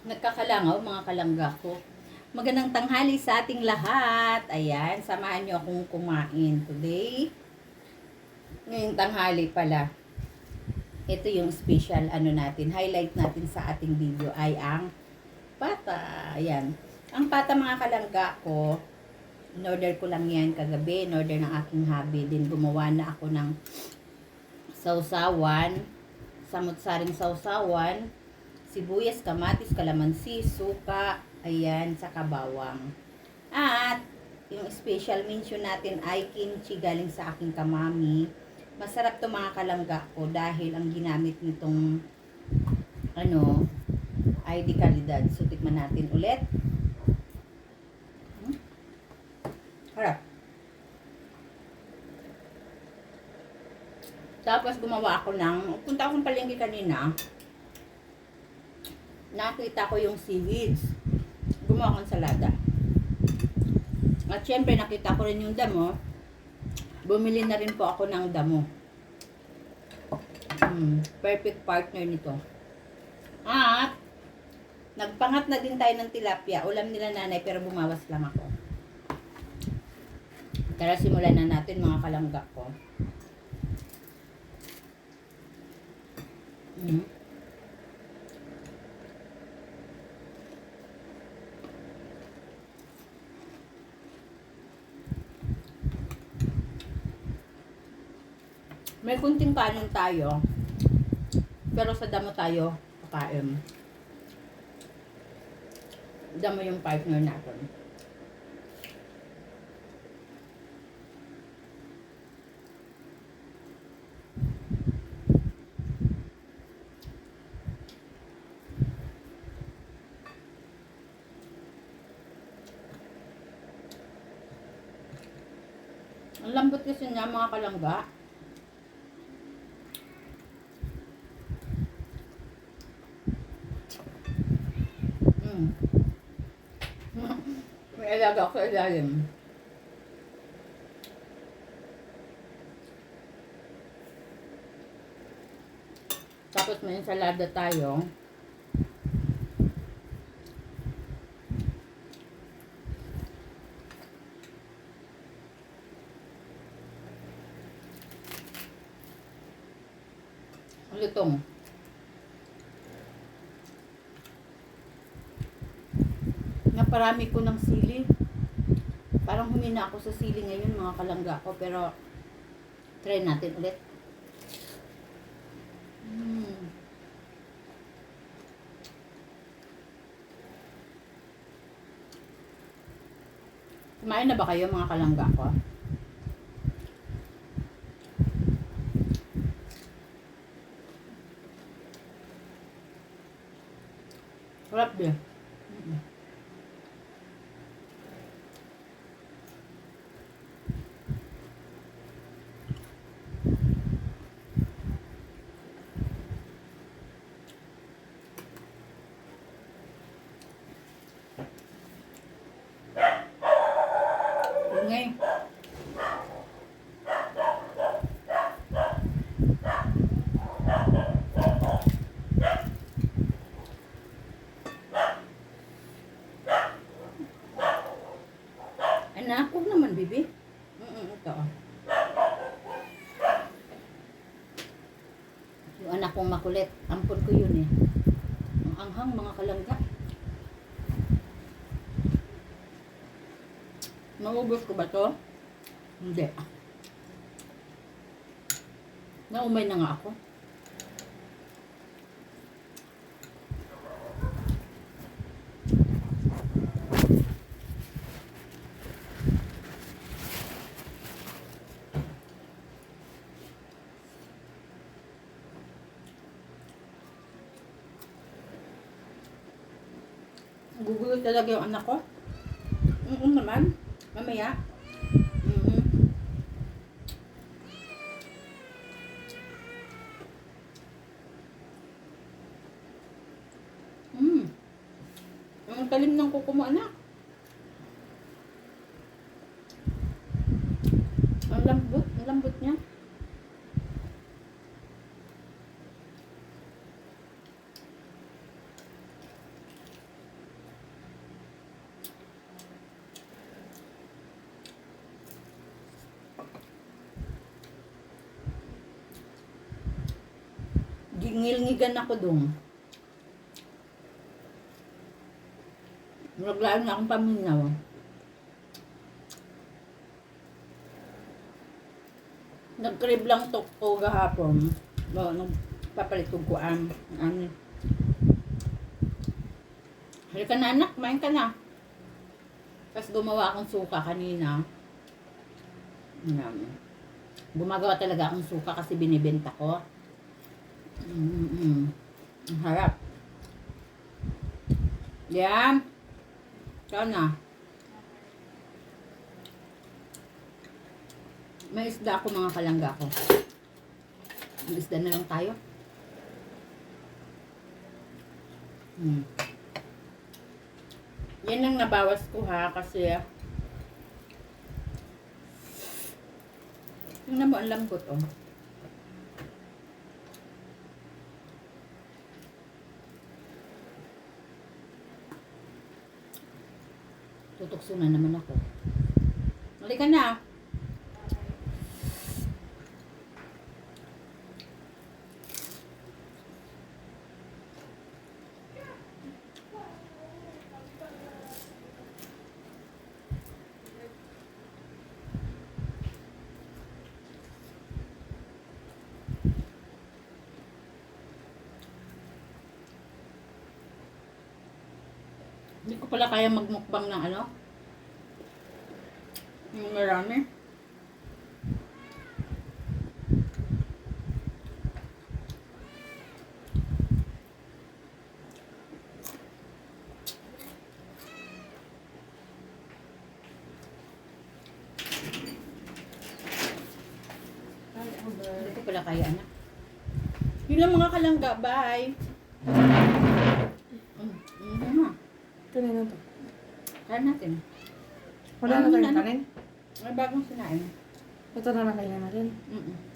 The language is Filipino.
nagkakalangaw mga kalangga ko. Magandang tanghali sa ating lahat. Ayan, samahan niyo akong kumain today. Ngayong tanghali pala. Ito yung special ano natin, highlight natin sa ating video ay ang pata. Ayan. Ang pata mga kalangga ko, in-order ko lang yan kagabi, in-order ng aking hubby. Din gumawa na ako ng sausawan, samut-saring sausawan, sibuyas, kamatis, kalamansi, suka, ayan, sa kabawang. At, yung special mention natin ay kimchi galing sa aking kamami. Masarap to mga kalangga ko dahil ang ginamit nitong ano, ay di kalidad. So, tikman natin ulit. Hmm? Harap. Tapos gumawa ako ng, punta akong palengke kanina, nakita ko yung seaweeds. Gumawa akong salada. At syempre nakita ko rin yung damo. Bumili na rin po ako ng damo. Hmm, perfect partner nito. At nagpangat na din tayo ng tilapia. Ulam nila nanay pero bumawas lang ako. Tara simulan na natin mga kalangga ko. Mm. May kunting kanin tayo. Pero sa damo tayo kakain. Damo yung partner natin. Ang lambot kasi niya mga kalangga. Mm. Ako sa ilalim. Tapos may ensalada tayo. Lutong. Naparami ko ng sili. Parang humina ako sa sili ngayon mga kalangga ko. Pero try natin ulit. Mm. Kumain na ba kayo mga kalangga ko? Sarap din. Mm-mm. Ingay. Anak, huwag naman, bibi. Mm ito. oh. Yung anak kong makulit. Ampon ko yun eh. Ang anghang, mga kalangga. Maubos ko ba to? Hindi. Naumay na nga ako. Gugulo talaga yung anak ko. Oo naman. Mamaya. Mhm. Mm. Ang talim ng kuko mo, anak. Ang lambot, ang lambot niya. Nagingil-ngigan ako doon. Naglaan na akong paminaw. Nag-crib lang to ko gahapon. No, nagpapalit ko kuan. Ano. Halika na anak, kumain ka na. Tapos gumawa akong suka kanina. Yan. Gumagawa talaga akong suka kasi binibenta ko. Mm-mm. Ang harap. Yan. Ikaw na. May isda ako mga kalangga ko. May isda na lang tayo. Hmm. Yan lang nabawas ko ha kasi Tingnan mo ang lambot oh. Tutukso na naman ako. Halika na. Hindi ko pala kaya magmukbang ng ano. Yung marami. Hindi ko pala kaya anak. Yun lang mga kalangga. Bye. Ma. Kanina to. Kaya natin. Wala na tayong ano? kanin. May bagong sinain. Ito na lang kailan natin. Mm-mm.